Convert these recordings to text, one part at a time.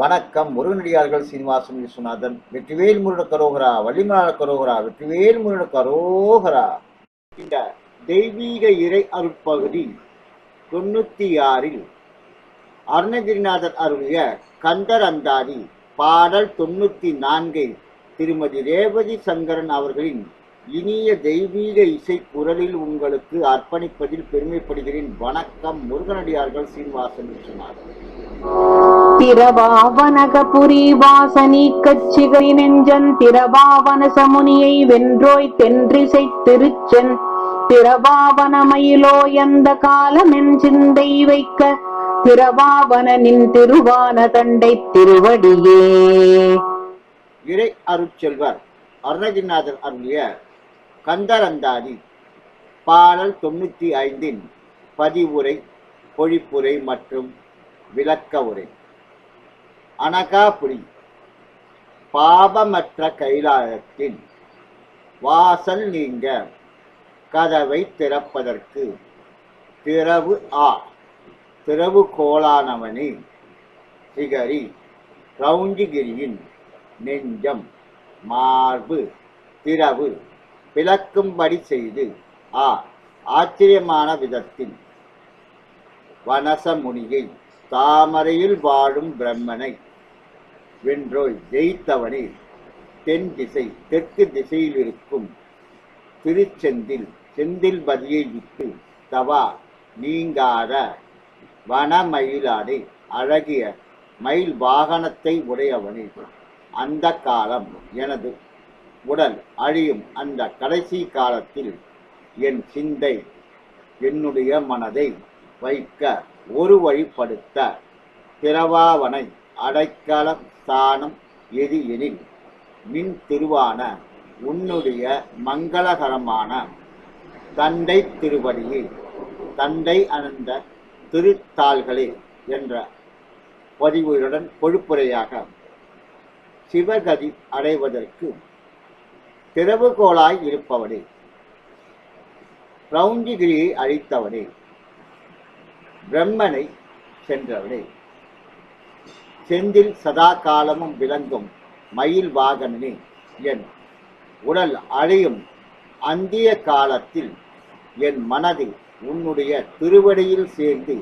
வணக்கம். முருகனடியார்கள் சீனிவாசன் விஸ்வநாதன் வெற்றிவேல் முருகன கரோகரா வள்ளிமலான கரோகரா வெற்றிவேல் முருகன கரோகரா. இந்த தெய்வீக இறை அருட்பகுதி தொண்ணூத்தி ஆறில் அருணகிரிநாதர் அருளிய கந்தர் அந்தாதி பாடல் தொண்ணூத்தி நான்கை திருமதி ரேவதி சங்கரன் அவர்களின் இனிய தெய்வீக இசை குரலில் உங்களுக்கு அர்ப்பணிப்பதில் பெருமைப்படுகிறேன். வணக்கம். முருகனடியார்கள் சீனிவாசன் விஸ்வநாதன். திரபாவனகபுரி வாசனி கச்சிகை நெஞ்சன் திரவாவன சமுனியை வென்றோய் தென்றிசை திருச்சென் திரவாவனமயிலோ எந்த காலமென் சிந்தை வைக்க? திரவாவனின் திருவான தண்டை திருவடியே. இறை அருட்செல்வர் அருணகிரிநாதர் அருளிய கந்தரந்தாதி பாடல் தொண்ணூத்தி ஐந்தின் பதிவுரை பொழிப்புரை மற்றும் விளக்க உரை. அனகாபுரி. பாபமற்ற கைலாயத்தின் வாசல் நீங்க கதவை திறப்பதற்கு. திறவு ஆ. திறவு கோலானவனே சிகரி. ரவுண்டிகிரியின் நெஞ்சம். மார்பு. திறவு. பிளக்கும்படி செய்து ஆ. ஆச்சரியமான விதத்தில். வனசமுனியை தாமரையில் வாழும் பிரம்மனை வென்றோய் ஜெயித்தவனே. தென் திசை தெற்கு திசையில் இருக்கும் திருச்செந்தில் செந்தில் பதியை விட்டு தவா நீங்காத வனமயிலாடை அழகிய மயில் வாகனத்தை உடையவனே. அந்த காலம் எனது உடல் அழியும் அந்த கடைசி காலத்தில் என் சிந்தை என்னுடைய மனதை வைக்க ஒரு வழிப்படுத்த திரவாவனை அடைக்கலம் ஸ்தானம் எது எனில் மின் திருவான உன்னுடைய மங்களகரமான தந்தை திருவடியில் தந்தை அணந்த திருத்தாள்களே என்ற பதிவுகளுடன் பொழுப்புரையாக சிவகதி அடைவதற்கு திறவுகோளாய் இருப்பவனே ரவுண்டிகிரியை அழித்தவனே பிரம்மனை சென்றவனே. செந்தில் சதா காலமும் விளங்கும் மயில் வாகனனே என் உடல் அழையும் அந்திய காலத்தில் என் மனதை உன்னுடைய திருவடியில் சேர்ந்து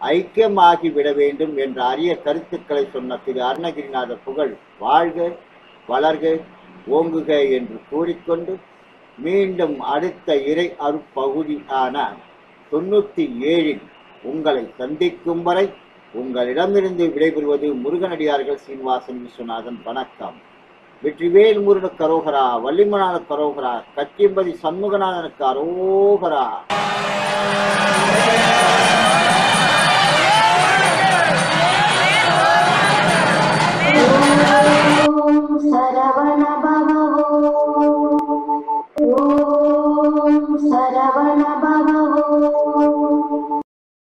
ஐக்கியமாகி விட வேண்டும் என்ற அரிய கருத்துக்களை சொன்ன திரு அருணகிரிநாத புகழ் வாழ்க வளர்க ஓங்குக என்று கூறிக்கொண்டு மீண்டும் அடுத்த இறை அருப்பகுதியான தொண்ணூற்றி ஏழில் உங்களை சந்திக்கும் வரை உங்களிடமிருந்து விடைபெறுவது முருகனடியார்கள் சீனிவாசன் விஸ்வநாதன். வணக்கம். வெற்றிவேல் முருகன கரோகரா வள்ளிமனான கரோகரா கச்சிம்பதி சண்முகநாதனுக்கு அரோகரா.